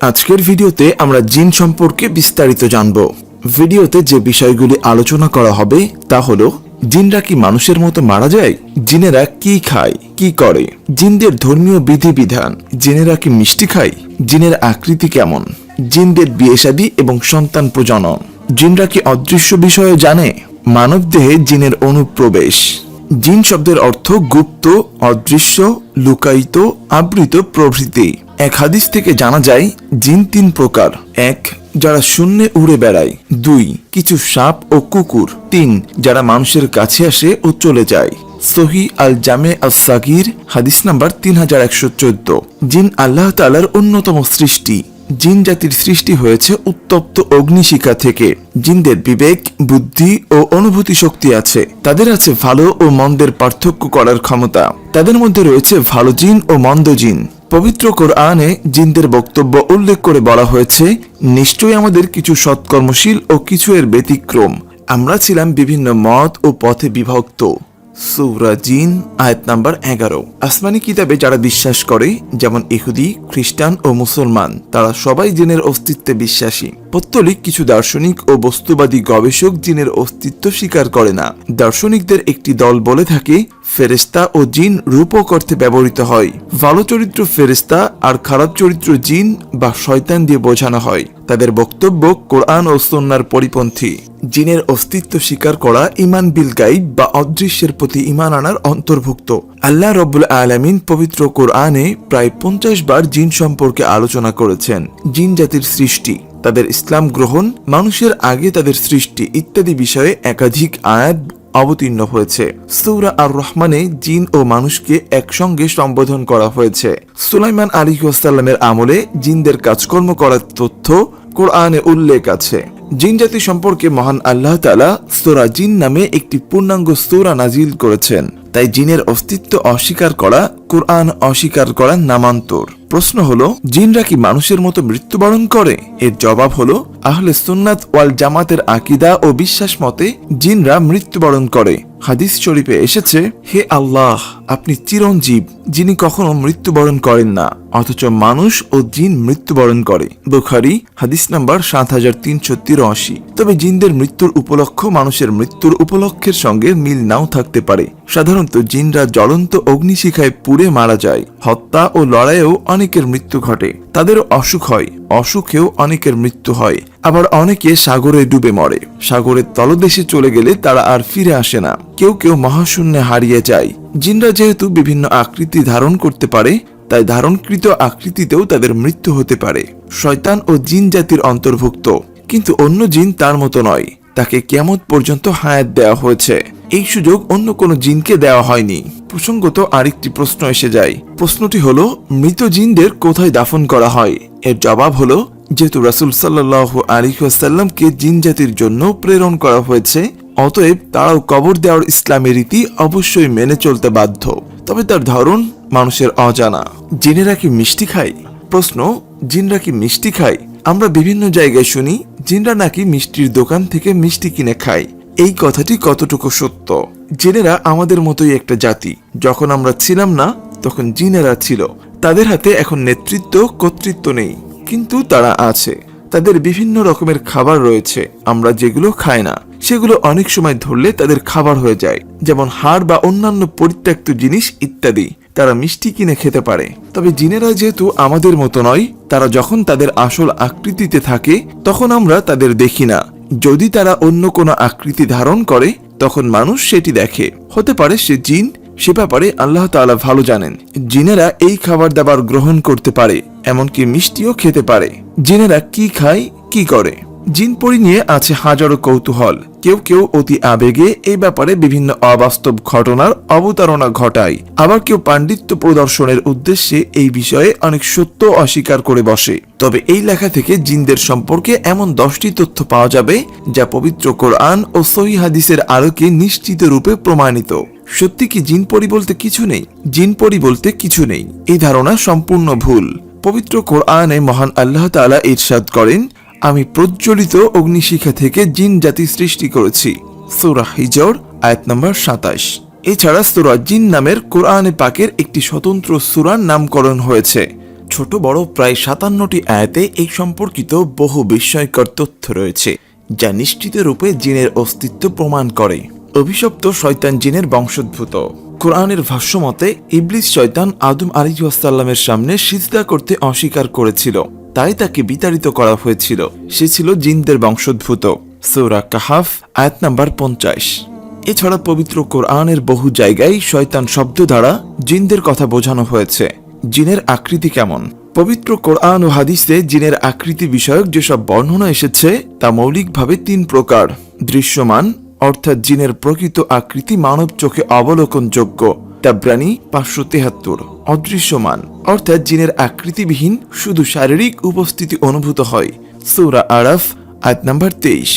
আজকের ভিডিওতে আমরা জিন সম্পর্কে বিস্তারিত জানব। ভিডিওতে যে বিষয়গুলি আলোচনা করা হবে তা হলো, জিনরা কি মানুষের মতো মারা যায়? জিনেরা কি খায়? কি করে? জিনদের ধর্মীয় বিধিবিধান, জিনেরা কি মিষ্টি খায়? জিনের আকৃতি কেমন? জিনদের বিয়ে এবং সন্তান প্রজনন, জিনরা কি অদৃশ্য বিষয়ে জানে? মানবদেহে জিনের অনুপ্রবেশ। জিন শব্দের অর্থ গুপ্ত, অদৃশ্য, লুকায়িত, আবৃত প্রভৃতি। এক হাদিস থেকে জানা যায়, জিন তিন প্রকার। এক, যারা শূন্যে উড়ে বেড়ায়। দুই, কিছু সাপ ও কুকুর। তিন, যারা মানুষের কাছে আসে ও চলে যায়। সহি আল জামে আল সাগির, হাদিস নাম্বার তিন হাজার একশো চোদ্দ। জিন আল্লাহ তালার অন্যতম সৃষ্টি। জিন জাতির সৃষ্টি হয়েছে উত্তপ্ত অগ্নিশিখা থেকে। জিনদের বিবেক, বুদ্ধি ও অনুভূতি শক্তি আছে। তাদের আছে ভালো ও মন্দের পার্থক্য করার ক্ষমতা। তাদের মধ্যে রয়েছে ভালো জিন ও মন্দ জিন। পবিত্র কোরআনে জিনদের বক্তব্য উল্লেখ করে বলা হয়েছে, নিশ্চয়ই আমাদের কিছু সৎকর্মশীল ও কিছু এর ব্যতিক্রম। আমরা ছিলাম বিভিন্ন মত ও পথে বিভক্ত। সূরা জিন, আয়াত নাম্বার এগারো। আসমানি কিতাবে যারা বিশ্বাস করে, যেমন ইহুদি, খ্রিস্টান ও মুসলমান, তারা সবাই জিনের অস্তিত্বে বিশ্বাসী। পত্তলিক কিছু দার্শনিক ও বস্তুবাদী গবেষক জিনের অস্তিত্ব স্বীকার করে না। দার্শনিকদের একটি দল বলে থাকে ফেরেস্তা ও জিন রূপক অর্থে ব্যবহৃত হয়। ভালো চরিত্র ফেরেস্তা আর খারাপ চরিত্র জিন বা শয়তান দিয়ে বোঝানো হয়। তাদের বক্তব্য কোরআন ও সন্ন্যার পরিপন্থী। জিনের অস্তিত্ব স্বীকার করা ইমান বিল গাইব বা অদৃশ্যের প্রতি ইমান আনার অন্তর্ভুক্ত। আল্লাহ রব্বুল আলামিন পবিত্র কোরআনে প্রায় পঞ্চাশ বার জিন সম্পর্কে আলোচনা করেছেন। জিন জাতির সৃষ্টি, তাদের ইসলাম গ্রহণ, মানুষের আগে তাদের সৃষ্টি ইত্যাদি বিষয়ে একাধিক আয়াত অবতীর্ণ হয়েছে। সৌরা আর রহমানে জিন ও মানুষকে একসঙ্গে সম্বোধন করা হয়েছে। সুলাইমান আলী ওয়াসাল্লামের আমলে জিনদের কাজকর্ম করার তথ্য কোরআনে উল্লেখ আছে। জিন জাতি সম্পর্কে মহান আল্লাহ তালা সোরা জিন নামে একটি পূর্ণাঙ্গ সোরা নাজিল করেছেন। তাই জিনের অস্তিত্ব অস্বীকার করা কোরআন অস্বীকার করা নামান্তর। প্রশ্ন হলো, জিনরা কি মানুষের মতো মৃত্যুবরণ করে? এর জবাব হলো, আহলে সুন্নাত ওয়াল জামাতের আকিদা ও বিশ্বাস মতে জিনরা মৃত্যুবরণ করে। হাদিস শরীফে এসেছে, হে আল্লাহ, আপনি চিরঞ্জীব, যিনি কখনো মৃত্যুবরণ করেন না, অথচ মানুষ ও জিন মৃত্যুবরণ করে। বুখারি, হাদিস নাম্বার সাত হাজার তিনশো তিরাশি। তবে জিনদের মৃত্যুর উপলক্ষ মানুষের মৃত্যুর উপলক্ষের সঙ্গে মিল নাও থাকতে পারে। সাধারণত জিনরা জ্বলন্ত অগ্নিশিখায় পুড়ে মারা যায়। হত্যা ও লড়াইয়েও অনেকের মৃত্যু ঘটে। তাদেরও অসুখ হয়। অসুখেও অনেকের মৃত্যু হয়। আবার অনেকে সাগরে ডুবে মরে। সাগরের তলদেশে চলে গেলে তারা আর ফিরে আসে না। কেউ কেউ মহাশূন্যে হারিয়ে যায়। জিনরা যেহেতু বিভিন্ন আকৃতি ধারণ করতে পারে, তাই ধারণকৃত আকৃতিতেও তাদের মৃত্যু হতে পারে। শয়তান ও জিন জাতির অন্তর্ভুক্ত। কিন্তু অন্য জিন তার মতো নয়। তাকে কেমত পর্যন্ত হায়াত দেওয়া হয়েছে। এই সুযোগ অন্য কোনো জিনকে দেওয়া হয়নি। প্রসঙ্গত আরেকটি প্রশ্ন এসে যায়। প্রশ্নটি হলো, মৃত জিনদের কোথায় দাফন করা হয়? এর জবাব হলো, যেহেতু রাসুল সাল্লাহ আলিহাসাল্লামকে জিন জাতির জন্য প্রেরণ করা হয়েছে, অতএব তারাও কবর দেওয়ার ইসলামের রীতি অবশ্যই মেনে চলতে বাধ্য। তবে তার ধরন মানুষের অজানা। জিনেরা কি মিষ্টি খায়? প্রশ্ন, জিনরা কি মিষ্টি খায়? আমরা বিভিন্ন জায়গায় শুনি, জিনরা নাকি মিষ্টির দোকান থেকে মিষ্টি কিনে খায়। এই কথাটি কতটুকু সত্য? জেনেরা আমাদের মতোই একটা জাতি। যখন আমরা ছিলাম না, তখন জিনেরা ছিল। তাদের হাতে এখন নেতৃত্ব, কর্তৃত্ব নেই। কিন্তু তারা আছে। তাদের বিভিন্ন রকমের খাবার রয়েছে। আমরা যেগুলো খাই না, সেগুলো অনেক সময় ধরলে তাদের খাবার হয়ে যায়। যেমন হাড় বা অন্যান্য পরিত্যক্ত জিনিস ইত্যাদি। তারা মিষ্টি কিনে খেতে পারে। তবে জিনেরা যেহেতু আমাদের মতো নয়, তারা যখন তাদের আসল আকৃতিতে থাকে, তখন আমরা তাদের দেখি না। যদি তারা অন্য কোনো আকৃতি ধারণ করে, তখন মানুষ সেটি দেখে। হতে পারে সে জিন, সে ব্যাপারে আল্লাহ তালা ভালো জানেন। জিনেরা এই খাবার দাবার গ্রহণ করতে পারে, এমনকি মিষ্টিও খেতে পারে। জিনেরা কি খায়, কি করে? জিন পরি নিয়ে আছে হাজারো কৌতূহল। কেউ কেউ অতি আবেগে এই ব্যাপারে বিভিন্ন অবাস্তব ঘটনার অবতারণা ঘটায়। আবার কেউ পাণ্ডিত্য প্রদর্শনের উদ্দেশ্যে এই বিষয়ে অনেক সত্য অস্বীকার করে বসে। তবে এই লেখা থেকে জিনদের সম্পর্কে এমন দশটি তথ্য পাওয়া যাবে, যা পবিত্র কোরআন ও সহি হাদিসের আলোকে নিশ্চিত রূপে প্রমাণিত। সত্যি কি জিন পরি বলতে কিছু নেই? জিন পরি বলতে কিছু নেই। এই ধারণা সম্পূর্ণ ভুল। পবিত্র কোরআনে মহান আল্লাহ তাআলা ইরশাদ করেন আমি প্রজ্বলিত অগ্নিশিখা থেকে জিন জাতি সৃষ্টি করেছি। সূরা হিজর, আয়াত নম্বর সাতাশ। এছাড়া সুরা জিন নামের কোরআনে পাকের একটি স্বতন্ত্র সূরার নামকরণ হয়েছে। ছোট বড় প্রায় সাতান্নটি আয়াতে এই সম্পর্কিত বহু বিস্ময়কর তথ্য রয়েছে, যা নিশ্চিত রূপে জিনের অস্তিত্ব প্রমাণ করে। অভিশপ্ত শয়তান জিনের বংশোদ্ভূত। কোরআনের ভাষ্যমতে, ইবলিস শয়তান আদম আলিহাসাল্লামের সামনে সিজদা করতে অস্বীকার করেছিল। তাই তাকে বিতাড়িত করা হয়েছিল। সে ছিল জিনদের বংশোদ্ভূত। সৌরা কাহাফ, আয়াত নাম্বার পঞ্চাশ। এছাড়া পবিত্র কোরআনের বহু জায়গায় শয়তান শব্দ দ্বারা জিনদের কথা বোঝানো হয়েছে। জিনের আকৃতি কেমন? পবিত্র কোরআন ও হাদিসে জিনের আকৃতি বিষয়ক যেসব বর্ণনা এসেছে, তা মৌলিকভাবে তিন প্রকার। দৃশ্যমান, অর্থাৎ জিনের প্রকৃত আকৃতি মানব চোখে অবলোকনযোগ্য। তাব্রানি পাঁচশো তেহাত্তর, অদৃশ্যমান। অর্থাৎ জিনের আকৃতিবিহীন, শুধু শারীরিক উপস্থিতি অনুভূত হয়। সৌরা আরাফ, আয়াত নাম্বার তেইশ।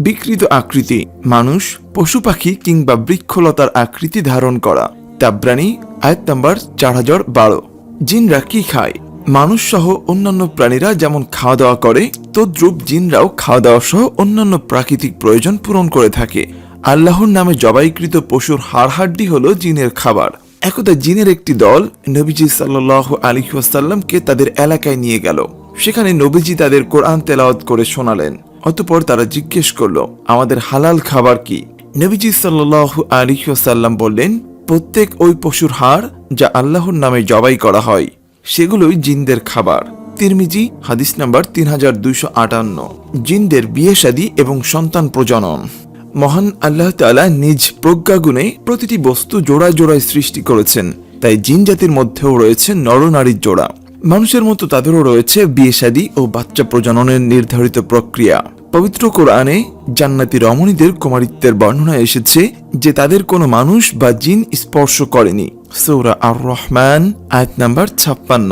বিকৃত আকৃতি, মানুষ, পশু পাখি কিংবা বৃক্ষলতার আকৃতি ধারণ করা। তাব্রানি আয়াত নাম্বার চার হাজার বারো। জিনরা কি খায়? মানুষ সহ অন্যান্য প্রাণীরা যেমন খাওয়া দাওয়া করে, তদ্রুপ জিনরাও খাওয়া দাওয়া সহ অন্যান্য প্রাকৃতিক প্রয়োজন পূরণ করে থাকে। আল্লাহর নামে জবাইকৃত পশুর হাড় হাড্ডি হল জিনের খাবার। একদা জিনের একটি দল নবীজি সাল্লাহ আলী ওয়াসাল্লামকে তাদের এলাকায় নিয়ে গেল। সেখানে নবীজি তাদের কোরআন তেলাওয়াত করে শোনালেন। অতপর তারা জিজ্ঞেস করল, আমাদের হালাল খাবার কি? নবীজি সাল্লাহ আলী ওয়াসাল্লাম বললেন, প্রত্যেক ওই পশুর হাড় যা আল্লাহর নামে জবাই করা হয়, সেগুলোই জিনদের খাবার। তিরমিজি, হাদিস নাম্বার তিন হাজার আটান্ন। জিনদের বিয়ে এবং সন্তান প্রজনন। মহান আল্লাহ তাআলা নিজ প্রজ্ঞাগুণে প্রতিটি বস্তু জোড়ায় জোড়ায় সৃষ্টি করেছেন। তাই জিন জাতির মধ্যেও রয়েছে নরনারীর জোড়া। মানুষের মতো তাদেরও রয়েছে বিয়ে শাদী ও বাচ্চা প্রজননের নির্ধারিত প্রক্রিয়া। পবিত্র কোরআনে জান্নাতি রমণীদের কুমারিত্বের বর্ণনা এসেছে যে তাদের কোনো মানুষ বা জিন স্পর্শ করেনি। সৌরা আর রহমান আয়াত নাম্বার ছাপ্পান্ন।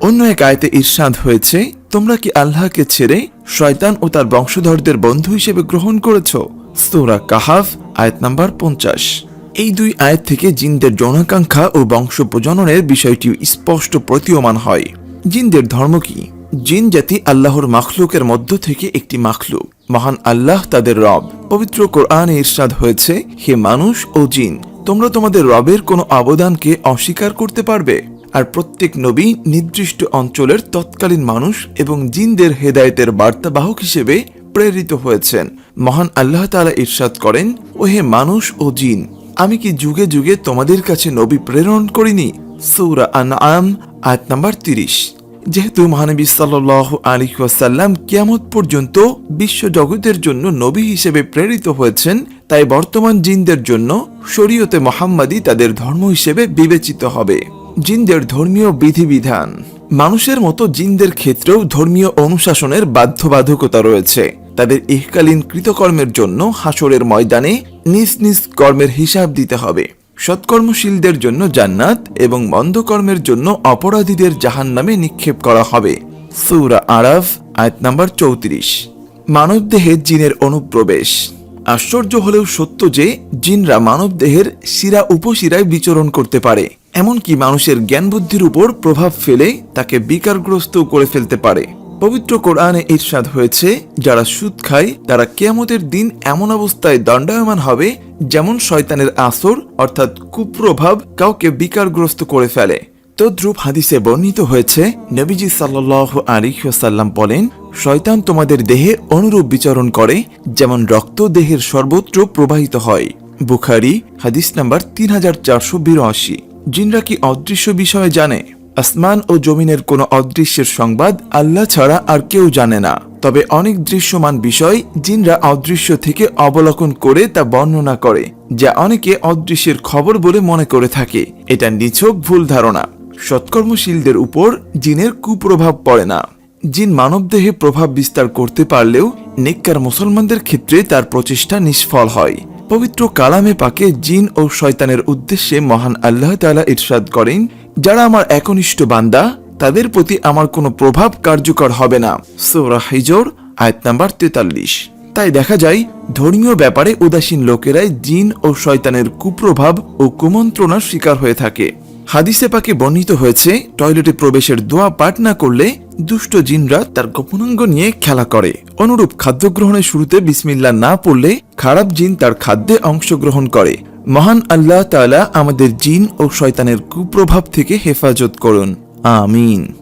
অন্য এক আয়তে ঈর্ষাদ হয়েছে, তোমরা কি আল্লাহকে ছেড়ে শয়তান ও তার বংশধরদের বন্ধু হিসেবে গ্রহণ করেছ? সৌরা কাহাফ, আয়াত নাম্বার পঞ্চাশ। এই দুই আয়াত থেকে জিনদের যৌনাকাঙ্ক্ষা ও বংশ প্রজননের বিষয়টি স্পষ্ট প্রতীয়মান হয়। জিনদের ধর্ম কি? জিন জাতি আল্লাহর মাখলুকের মধ্য থেকে একটি মাখলুক। মহান আল্লাহ তাদের রব। পবিত্র কোরআনে ইরশাদ হয়েছে, হে মানুষ ও জিন, তোমরা তোমাদের রবের কোনো অবদানকে অস্বীকার করতে পারবে? আর প্রত্যেক নবী নির্দিষ্ট অঞ্চলের তৎকালীন মানুষ এবং জিনদের হেদায়েতের বার্তাবাহক হিসেবে প্রেরিত হয়েছেন। মহান আল্লাহ তাআলা ইরশাদ করেন ও হে মানুষ ও জিন, আমি কি যুগে যুগে তোমাদের কাছে নবী প্রেরণ করিনি? সৌরা আনআম, আয়াত নাম্বার তিরিশ। যেহেতু মহানবী সাল্লাহ আলী ওয়াসাল্লাম কিয়ামত পর্যন্ত বিশ্ব জগতের জন্য নবী হিসেবে প্রেরিত হয়েছেন, তাই বর্তমান জিনদের জন্য শরীয়তে মোহাম্মদী তাদের ধর্ম হিসেবে বিবেচিত হবে। জিনদের ধর্মীয় বিধিবিধান। মানুষের মতো জিনদের ক্ষেত্রেও ধর্মীয় অনুশাসনের বাধ্যবাধকতা রয়েছে। তাদের ইহকালীন কৃতকর্মের জন্য হাসরের ময়দানে নিজ নিজ কর্মের হিসাব দিতে হবে। সৎকর্মশীলদের জন্য জান্নাত এবং মন্দকর্মের জন্য অপরাধীদের জাহান নামে নিক্ষেপ করা হবে। সৌরা আরাফ, আয়াত নাম্বার চৌত্রিশ। মানবদেহে জিনের অনুপ্রবেশ। আশ্চর্য হলেও সত্য যে, জিনরা মানবদেহের শিরা উপশিরায় বিচরণ করতে পারে। এমনকি মানুষের জ্ঞান বুদ্ধির উপর প্রভাব ফেলে তাকে বিকারগ্রস্ত করে ফেলতে পারে। পবিত্র কোরআনে ইরশাদ হয়েছে, যারা সুদ খায়, তারা কেয়ামতের দিন এমন অবস্থায় দণ্ডায়মান হবে যেমন শয়তানের আসর, অর্থাৎ কুপ্রভাব কাউকে বিকারগ্রস্ত করে ফেলে। তদ্রূপ হাদিসে বর্ণিত হয়েছে, নবীজি সাল্লাহ আলিহাসাল্লাম বলেন, শয়তান তোমাদের দেহে অনুরূপ বিচরণ করে, যেমন রক্ত দেহের সর্বত্র প্রবাহিত হয়। বুখারি, হাদিস নাম্বার তিন হাজার চারশো বিরাশি। জিনরা কি অদৃশ্য বিষয়ে জানে? আসমান ও জমিনের কোনো অদৃশ্যের সংবাদ আল্লাহ ছাড়া আর কেউ জানে না। তবে অনেক দৃশ্যমান বিষয় জিনরা অদৃশ্য থেকে অবলোকন করে তা বর্ণনা করে, যা অনেকে অদৃশ্যের খবর বলে মনে করে থাকে। এটা নিছক ভুল ধারণা। সৎকর্মশীলদের উপর জিনের কুপ্রভাব পড়ে না। জিন মানবদেহে প্রভাব বিস্তার করতে পারলেও নেককার মুসলমানদের ক্ষেত্রে তার প্রচেষ্টা নিষ্ফল হয়। পবিত্র কালামে পাকে জিন ও শয়তানের উদ্দেশ্যে মহান আল্লাহ তাআলা ইরশাদ করেন যারা আমার একনিষ্ঠ বান্দা, তাদের প্রতি আমার কোনো প্রভাব কার্যকর হবে না। সৌরা হিজর, আয়াত নাম্বার তেতাল্লিশ। তাই দেখা যায়, ধর্মীয় ব্যাপারে উদাসীন লোকেরাই জিন ও শয়তানের কুপ্রভাব ও কুমন্ত্রণার শিকার হয়ে থাকে। হাদিসে পাকে বর্ণিত হয়েছে, টয়লেটে প্রবেশের দোয়া পাঠ না করলে দুষ্ট জিনরা তার গোপনাঙ্গ নিয়ে খেলা করে। অনুরূপ খাদ্য গ্রহণের শুরুতে বিসমিল্লা না পড়লে খারাপ জিন তার খাদ্যে অংশগ্রহণ করে। মহান আল্লাহ তালা আমাদের জিন ও শয়তানের কুপ্রভাব থেকে হেফাজত করুন। আমিন।